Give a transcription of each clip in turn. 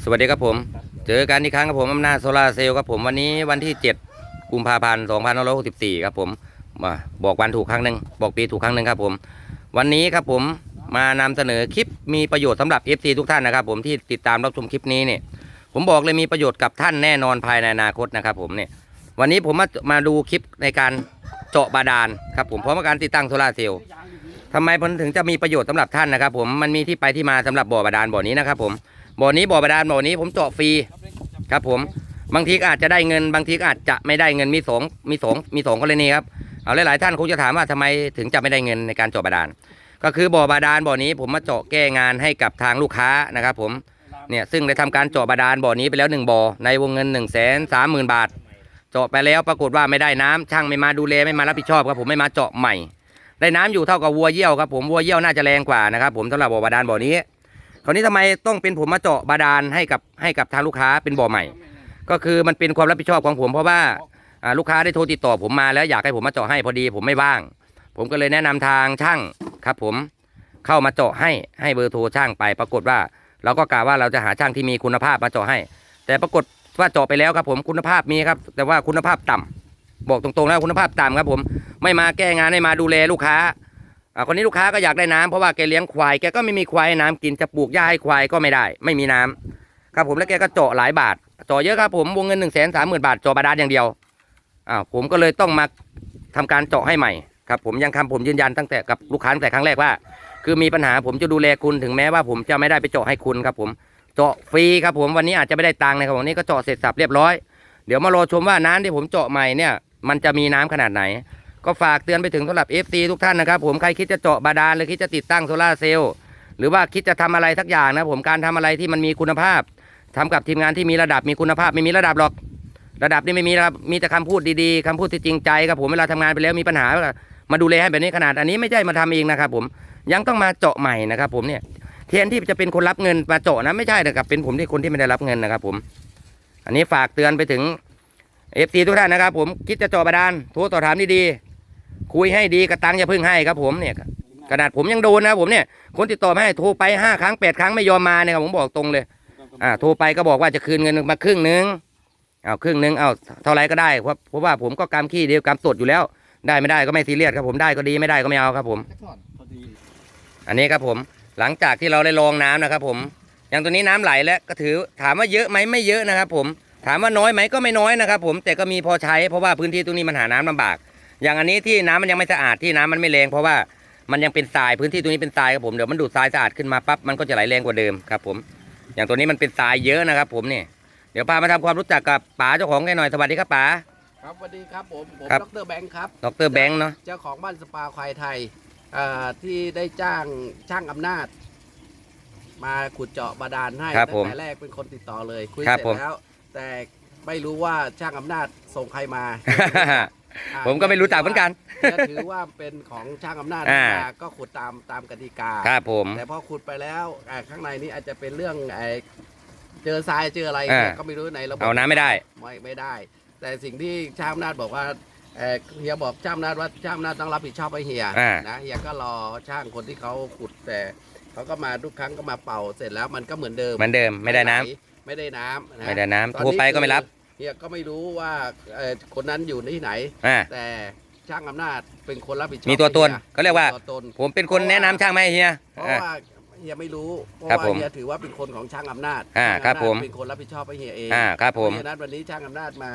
สวัสดีครับผม เจอกันอีกครั้งครับผมอำนาจโซลาเซลล์ครับผมวันนี้วันที่ 7 กุมภาพันธ์2564 ครับผมมาบอกวันถูกครั้งหนึ่งบอกปีถูกครั้งหนึ่งครับผม วันนี้ครับผมมานำเสนอคลิปมีประโยชน์สำหรับ FC ทุกท่านนะครับ ผมที่ติดตามรับชมคลิปนี้เนี่ยผมบอกเลยมีประโยชน์กับท่านแน่นอนภายในอนาคตนะครับผมเนี่ยวันนี้ผมมามาดูคลิปในการเจาะบาดาลครับผมพร้อมกับการติดตั้งโซลาเซลล์ทำไมผมถึงจะมีประโยชน์สำหรับท่านนะครับ ผมมันมีที่ไปที่มาสำหรับบ่อบาดาลบ่อนี้นะครับผม บ่อนี้บ่อบาดาลบ่อนี้ผมเจาะฟรีครับผมบางทีก็อาจจะได้เงิน บางทีก็อาจจะไม่ได้เงินมีสองมีสองมีสองกรณีครับเอาหลายๆท่านคงจะถามว่าทำไมถึงจะไม่ได้เงินในการเจาะบาดาลก็คือบ่อบาดาลบ่อนี้ผมมาเจาะแก้งานให้กับทางลูกค้านะครับ ผมเนี่ยซึ่งได้ทำการเจาะบาดาลบ่อนี้ไปแล้วหนึ่งบ่อในวงเงิน1นึ่งแสนสามหมื่นบาท เจาะไปแล้วปรากฏว่าไม่ได้น้ำช่างไม่มาดูแลไม่มารับผิดชอบครับผมไม่มาเจาะใหม่ ได้น้ำอยู่เท่ากับวัวเยี่ยวครับผมวัวเยี่ยวน่าจะแรงกว่านะครับผมสำหรับบ่อบาดาลบ่อนี้ คราวนี้ทำไมต้องเป็นผมมาเจาะบาดาลให้กับให้กับทางลูกค้าเป็นบ่อใหม่ ก็คือมันเป็นความรับผิดชอบของผมเพราะว่าลูกค้าได้โทรติดต่อผมมาแล้วอยากให้ผมมาเจาะให้พอดี ผมไม่ว่าง ผมก็เลยแนะนำทางช่างครับ ผมเข้ามาเจาะให้ให้เบอร์โทรช่างไป ปรากฏว่าเราก็กะว่าเราจะหาช่างที่มีคุณภาพมาเจาะให้ แต่ปรากฏว่าเจาะไปแล้วครับ ผมคุณภาพมีครับ แต่ว่าคุณภาพต่ำบอกตรงๆแล้วคุณภาพต่ำครับ ผมไม่มาแก้งานไม่มาดูแลลูกค้า อ่าคนนี้ลูกค้าก็อยากได้น้ำเพราะว่าแกเลี้ยงควายแกก็ไม่มีควายให้น้ำกินจะปลูกหญ้าให้ควายก็ไม่ได้ ไม่มีน้ำครับผมแล้วแกก็เจาะหลายบาทเจาะเยอะครับผมวงเงินหนึ่งแสนสามหมื่นบาทเจาะบาดาลอย่างเดียวอ้าวผมก็เลยต้องมาทำการเจาะให้ใหม่ครับผมยังคำผมยืนยันตั้งแต่กับลูกค้าตั้งแต่ครั้งแรกว่า คือมีปัญหาผมจะดูแลคุณถึงแม้ว่าผมจะไม่ได้ไปเจาะให้คุณครับผมเจาะฟรีครับผมวันนี้อาจจะไม่ได้ตังค์นะครับวันนี้ก็เจาะเสร็จสับเรียบร้อย เดี๋ยวมารอชมว่าน้ำที่ผมเจาะใหม่เนี่ย มันจะมีน้ำขนาดไหน ก็ฝากเตือนไปถึงสำหรับ FC ทุกท่านนะครับ ผมใครคิดจะเจาะบาดาลหรือคิดจะติดตั้งโซลาเซลล์หรือว่าคิดจะทำอะไรสักอย่างนะผมการทำอะไรที่มันมีคุณภาพทำกับทีมงานที่มีระดับมีคุณภาพไม่มีระดับหรอก ระดับนี่ไม่มีครับมีแต่คำพูดดีๆคำพูดที่จริงใจครับผมเวลาทำงานไปแล้วมีปัญหา มาดูแลให้แบบนี้ขนาดอันนี้ไม่ใช่มาทำเองนะครับผมยังต้องมาเจาะใหม่นะครับผมเนี่ยแทนที่จะเป็นคนรับเงินมาเจาะนะไม่ใช่นะครับเป็นผมที่คนที่ไม่ได้รับเงินนะครับผมอันนี้ฝากเตือนไปถึง FC ทุกท่านนะครับผมคิดจะเจาะบาดาลโทรต่อถามดีๆ คุยให้ดีกระตังอย่าเพึ่งให้ครับผมเนี่ยขนาดผมยังโดนนะผมเนี่ยคนติดต่อมาให้โทรไปห้าครั้งแปดครั้งไม่ยอมมาเนี่ยครับผมบอกตรงเลย อ่า โทรไปก็บอกว่าจะคืนเงินมาครึ่งนึงเอาครึ่งนึงเอาเท่าไรก็ได้เพราะเพราะว่าผมก็กำขี้เดียวกำสดอยู่แล้ว ได้ไม่ได้ก็ไม่ซีเรียสครับผมได้ก็ดีไม่ได้ก็ไม่เอาครับผม อันนี้ครับผมหลังจากที่เราได้ลองน้ำนะครับ ผม อย่างตัวนี้น้ำไหลแล้วก็ถือถามว่าเยอะไหมไม่เยอะนะครับ ผมถามว่าน้อยไหมก็ไม่น้อยนะครับ ผมแต่ก็มีพอใช้เพราะว่าพื้นที่ตรงนี้มันหาน้ำลำบาก อย่างอันนี้ที่น้ำมันยังไม่สะอาดที่น้ำมันไม่แรงเพราะว่ามันยังเป็นทรายพื้นที่ตรงนี้เป็นทรายครับผมเดี๋ยวมันดูดทรายสะอาดขึ้นมาปั๊บมันก็จะไหลแรงกว่าเดิมครับผม อย่างตัวนี้มันเป็นทรายเยอะนะครับ ผมเนี่ยเดี๋ยวพามาทำความรู้จักกับป๋าเจ้าของแกหน่อยสวัสดีครับป๋าครับสวัสดีครับผมผมครับดรแบงค์ครับดรแบงค์เนาะเจ้าของบ้านสปาควายไทยอ่าที่ได้จ้างช่างอำนาจ มาขุดเจาะบาดาลให้ครับตั้ผงมแต่แรกเป็นคนติดต่อเลยคุยครับเสร็จผมแล้ว แต่ไม่รู้ว่าช่างอำนาจส่งใครมาอ่า ผมก็ไม่รู้จักเหมือนกันจะถือว่าเป็นของช่างอำนาจอ่ามาก็ขุดตามตามกติกา ครับผม แต่พอขุดไปแล้วอ่าข้างในนี้อาจจะเป็นเรื่องไอ้เจอทรายเจออะไรอ่าเนี่ยก็ไม่รู้ในระบบ เอาน้ำไม่ได้ ไม่ไม่ได้ แต่สิ่งที่ช่างอำนาจบอกว่าเอ่อเฮียบอกช่างอำนาจว่าช่างอำนาจต้องรับผิดชอบให้เฮียอ่านะเฮียก็รอช่างคนที่เขาขุดแต่เขาก็มาทุกครั้งก็มาเป่าเสร็จแล้วมันก็เหมือนเดิมเหมือนเดิมไม่ได้น้ำหลไม่ได้น้ำนะไม่ได้น้ำตอนโทรไปก็ไม่รับ คือ เฮียก็ไม่รู้ว่าเอ่อคนนั้นอยู่ที่ไหน อ่า แต่ช่างอำนาจเป็นคนรับผิดชอบมีตัวตนให้ฮีเขาเรียกว่า มีตัวตน ผมเป็นคนแนะนำช่างไหมาให้เฮียเพราะอ่า ว่าเฮียไม่รู้เพราะครับว่าผมเฮียถือว่าเป็นคนของช่างอำนาจอ่าช่างครับอำนาจผม เป็นคนรับผิดชอบให้เฮียเองอ่าครับผม เพราะฉะนั้นวันนี้ช่างอำนาจมา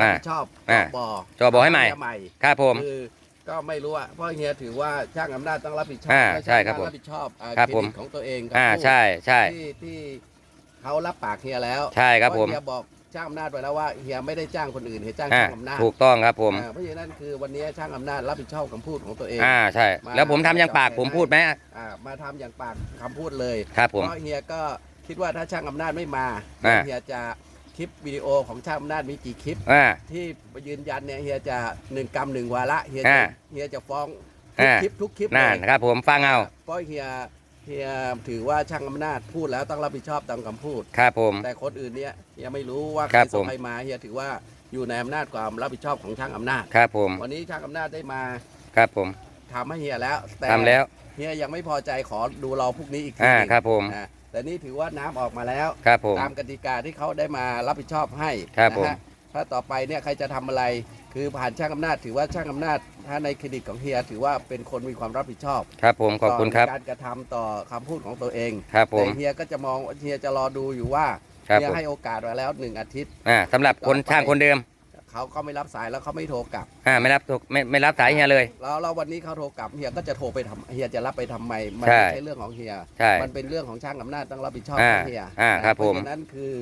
อ่ารับผิดชอบอ่าบ่อจอบอกให้ใหม่ ใหม่ครับผม คือก็ไม่รู้อะเพราะเฮียถือว่าช่างอำนาจต้องรับผิดชอบอ่าห้ใช่ครับผมรับผิดชอบอ่าครับเคผมดิตของตัวเองกับอ่าผู้ใช่ใช่ที่ที่เขารับปากเฮียแล้วใช่ครับผม เพาะเฮียบอก ช่างอำนาจไปแล้วว่าเฮียไม่ได้จ้างคนอื่นเฮียจ้างอ่าช่างอำนาจถูกต้องครับผม อ่าเพราะฉะนั้นคือวันนี้ช่างอำนาจรับผิดชอบคำพูดของตัวเอง อ่าใช่ แล้วผมทำอย่างปากผมพูดไหมอ่ามาทำอย่างปากคำพูดเลย ครับผม เพราะเฮียก็คิดว่าถ้าช่างอำนาจไม่มาอ่า เฮียจะคลิปวิดีโอของช่างอำนาจมีกี่คลิป อ่า ที่ยืนยันเนี่ยเฮียจะหนึ่งกรรมหนึ่งวาระเฮียจะอ่า เฮียจะฟ้องทุกอ่าคลิปทุกคลิปนั่นเลยครับผมฟังเอา เพราะเฮีย เฮียถือว่าช่างอำนาจพูดแล้วต้องรับผิดชอบตามคำพูด ครับผม แต่คนอื่นเนี่ยเฮียไม่รู้ว่าใคครัรบส่งผมใครมาเฮียถือว่าอยู่ในอำนาจความรับผิดชอบของช่างอำนาจ ครับผม วันนี้ช่างอำนาจได้มาครับผมทำให้เฮียแล้วแต่ทำแล้ว เฮียยังไม่พอใจขอดูเราพรุ่งนี้อีกทีอ่าหนึ่งครับผม อ่าแต่นี่ถือว่าน้ำออกมาแล้ว ครับผม ตามกติกาที่เขาได้มารับผิดชอบให้ครับนะผมฮะ ถ้าต่อไปเนี่ยใครจะทำอะไรคือผ่านช่างอำนาจถือว่าช่างอำนาจ ถ้าในเครดิตของเฮียถือว่าเป็นคนมีความรับผิดชอบครับผมขอบคุณครับต่การกระทำต่อคำพูดของตัวเองครับผมแต่เฮียก็จะมองเฮียจะรอดูอยู่ว่าครับเฮียผมให้โอกาสมาแล้วหนึ่งอาทิตย์อ่าสำหรับคนต่อไปช่างคนเดิมเขาก็ไม่รับสายแล้วเขาไม่โทรกลับอ่าไม่รับโทรไม่ไม่รับสายเฮียเลย แล้วแล้ววันนี้เขาโทรกลับเฮียก็จะโทรไปทำเฮียจะรับไปทำไมมันใช่ไม่ใช่เรื่องของเฮียใช่มันเป็นเรื่องของช่างอำนาจต้องรับผิดชอบอ่าให้เฮียอ่าครับเพราะผมฉะนั้นคือ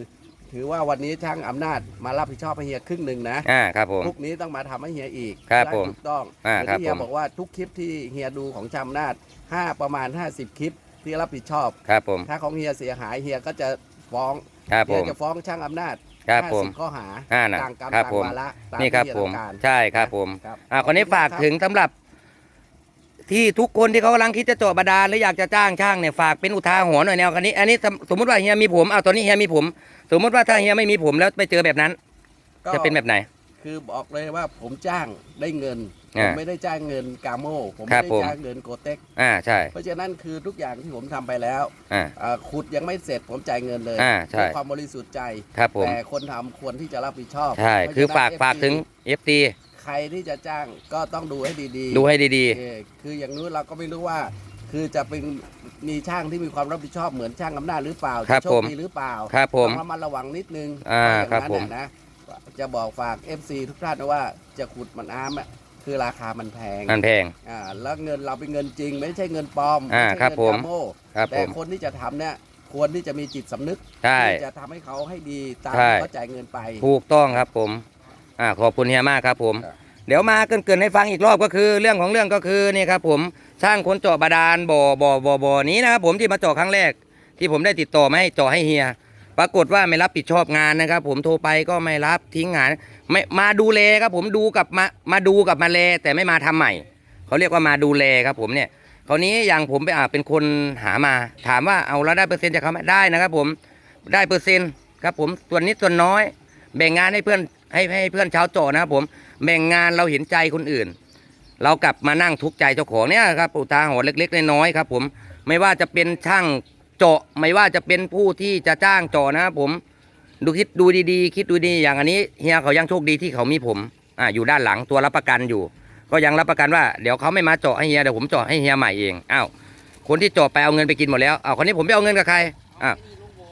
ถือว่าวันนี้ช่างอำนาจมารับผิดชอบให้เฮียครึ่งหนึ่งนะอ่าครับผม พรุ่งนี้ต้องมาทำให้เฮียอีกครับได้ผมถูกต้องอ่าเหมือนครับที่เฮียผม บอกว่าทุกคลิปที่เฮียดูของช่างอำนาจห้าประมาณ 50 คลิปที่รับผิดชอบ ครับผม ถ้าของเฮียเสียหายเฮียก็จะฟ้องครับผเฮียม จะฟ้องช่างอำนาจครับผม 50ข้อหาอ่านะต่างกรรมครับต่างผม วาระตามนี่ครับที่ผเฮียมต้องการใช่ครับผม ครับ อ่าคนนี้ฝากถึงสำหรับ ที่ทุกคนที่เขากำลังคิดจะเจาะบาดาลหรืออยากจะจ้างช่างเนี่ยฝากเป็นอุทาหรณ์หน่อยแนวคันนี้ อันนี้สมสมมติว่าเฮียมีผมเอาตอนนี้เฮียมีผม สมมติว่าถ้าเฮียไม่มีผมแล้วไปเจอแบบนั้น ก็จะเป็นแบบไหน คือบอกเลยว่าผมจ้างได้เงินผอ่ามไม่ได้จ้างเงินกาโมผมครัไม่บได้ผมจ้างเงินโกเต็กอ่าใช่ เพราะฉะนั้นคือทุกอย่างที่ผมทำไปแล้วอ่าอ่าขุดยังไม่เสร็จผมจ่ายเงินเลยอ่าใช่ด้วยความบริสุทธิ์ใจครับผมแต่คนทำควรที่จะรับผิดชอบใช่เพระคือฉะนั้นฝาก FC ฝากถึง FT ใครที่จะจ้างก็ต้องดูให้ดีๆดูให้ดีเออคืออย่างนู้นเราก็ไม่รู้ว่า คือจะเป็นมีช่างที่มีความรับผิดชอบเหมือนช่างอำนาจหรือเปล่าครับจะโชผคมดีหรือเปล่าๆ ครับผม ต้องระมัดระวังนิดนึงอ่าเพราะอย่างครับผมนั้นน่ะนะจะบอกฝาก FC ทุกท่านนะว่าจะขุดมันอ้ามอะคือราคามันแพงนั่นแพง อ่าแล้วเงินเราเป็นเงินจริง ไม่ใช่เงินปลอมอ่าไม่ใช่ครับเงินผม กาโม ครับผแต่ม คนที่จะทำเนี่ยควรที่จะมีจิตสำนึกใช่ ที่จะทำให้เขาให้ดีตามใช่ ที่เขาจ่ายเงินไปถูกต้องครับผม อ่าขอบคุณเฮียมากครับผมครับเดี๋ยวมาเกรินๆให้ฟังอีกรอบก็คือ เรื่องของเรื่องก็คือนี่ครับผมช่างคนเจาะบาดาลบ่อบ่อบ่อบ่อนี้นะครับผมที่มาเจาะครั้งแรก ที่ผมได้ติดต่อมาให้เจาะให้เฮีย ปรากฏว่าไม่รับผิดชอบงานนะครับ ผมโทรไปก็ไม่รับทิ้งงานไม่มาดูแลครับผมดูกับมามาดูกับมาแลแต่ไม่มาทำใหม่เขาเรียกว่ามาดูแลครับผมเนี่ยคราวนี้อย่างผมไปอ่าเป็นคนหามา ถามว่าเอาแล้วได้เปอร์เซ็นต์จากเขาไหมได้นะครับ ผมได้เปอร์เซ็นต์ครับผมส่วนนิดส่วนน้อย แบ่งงานให้เพื่อน ให้ให้เพื่อนชาวโจนะครับผมแบ่งงานเราเห็นใจคนอื่น เรากลับมานั่งทุกข์ใจเจ้าของเนี่ยครับอุทาหรณ์เล็กๆน้อยๆครับ ผมไม่ว่าจะเป็นช่างเจาะไม่ว่าจะเป็นผู้ที่จะจ้างเจาะนะครับผมดูคิดดูดีๆ คิดดูดีอย่างอันนี้เฮียเขายังโชคดีที่เขามีผมอ่าอยู่ด้านหลังตัวรับประกันอยู่ ก็ยังรับประกันว่าเดี๋ยวเขาไม่มาเจาะให้เฮียเดี๋ยวผมเจาะให้เฮียใหม่เองอ้าวคนที่เจาะไปเอาเงินไปกินหมดแล้วอ้าวคนนี้ผมไปเอาเงินกับใครอ้าว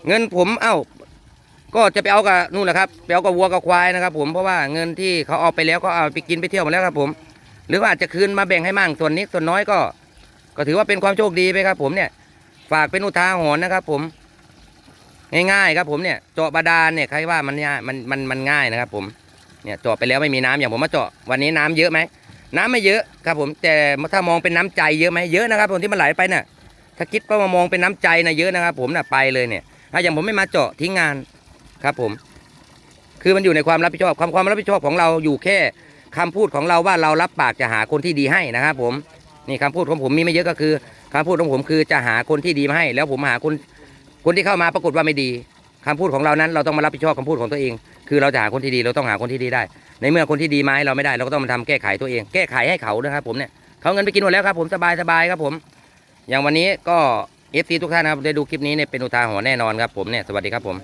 เงินผมเอ้า ก็จะไปเอากับนู่นแหละครับไปเอากับวัวกับควายนะครับ ผมเพราะว่าเงินที่เขาเอาไปแล้วก็เอาไปกินไปเที่ยวหมดแล้วครับ ผม หรือว่าอาจจะคืนมาแบ่งให้มั่งส่วนนี้ส่วนน้อยก็ ก็ถือว่าเป็นความโชคดีไปครับ ผมเนี่ย ฝากเป็นอุทาหรณ์นะครับ ผม ง่ายๆครับ ผมเนี่ยเจาะบาดาลเนี่ยใครว่ามันง่ายมันมันมันง่ายนะครับ ผมเนี่ยเจาะไปแล้วไม่มีน้ำอย่างผมมาเจาะวันนี้น้ำเยอะไหมน้ำไม่เยอะครับ ผมแต่ถ้ามองเป็นน้ำใจเยอะไหมเยอะนะครับผมที่มันไหลไปน่ะถ้าคิดว่ามามองเป็นน้ำใจนะเยอะนะครับ ผมน่ะไปเลยเนี่ยถ้าอย่างผมไม่มาเจาะทิ้งงาน ครับผม คือมันอยู่ในความรับผิดชอบความความรับผิดชอบของเราอยู่แค่คำพูดของเราว่าเรารับปากจะหาคนที่ดีให้นะครับผมนี่คำพูดของผมมีไม่เยอะก็คือคำพูดของผมคือจะหาคนที่ดีมาให้ แล้วผมหาคนคนที่เข้ามาปรากฏว่าไม่ดีคำพูดของเรานั้น เราต้องมารับผิดชอบคำพูดของตัวเอง คือเราจะหาคนที่ดีเราต้องหาคนที่ดีได้ ในเมื่อคนที่ดีมาให้เราไม่ได้ เราก็ต้องมาทำแก้ไขตัวเอง แก้ไขให้เขานะครับผมเนี่ยเขาเงินไปกินหมดแล้วครับผมสบายสบายครับผม อย่างวันนี้ก็เอฟซีทุกท่านครับได้ดูคลิปนี้เนี่ยเป็นอุทาหรณ์แน่นอนครับผมเนี่ยสวัสดีครับผม